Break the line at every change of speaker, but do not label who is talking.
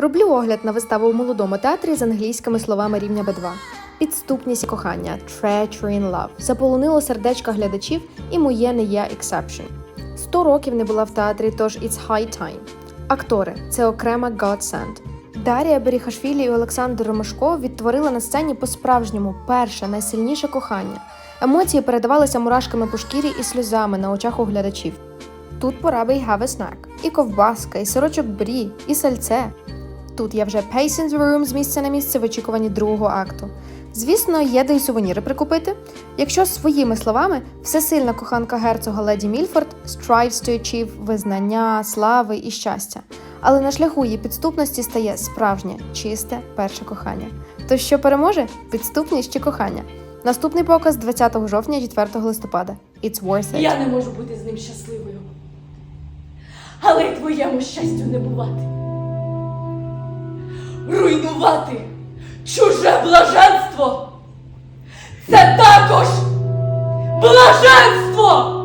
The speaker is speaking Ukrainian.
Роблю огляд на виставу у молодому театрі з англійськими словами рівня Б2. Підступність кохання Treachery in Love заполонило сердечка глядачів і моє не є exception. Сто років не була в театрі, тож it's high time. Актори це окрема godsend. Дарія Беріхашвілі і Олександр Ромашко відтворили на сцені по-справжньому перше найсильніше кохання. Емоції передавалися мурашками по шкірі і сльозами на очах у глядачів. Тут пора би й have a snack. І ковбаска, і сирочок брі, і сальце. Тут я вже the room з місця на місце в очікуванні другого акту. Звісно, є де й сувеніри прикупити. Якщо своїми словами, всесильна коханка герцога леді Мільфорд strives to achieve визнання, слави і щастя. Але на шляху її підступності стає справжнє, чисте перше кохання. То що переможе? Підступність чи кохання? Наступний показ 20 жовтня, 4 листопада. It's worth it.
Я не можу бути з ним щасливою. Але й твоєму щастю не бувати. Руйнувати чуже блаженство. Це також блаженство!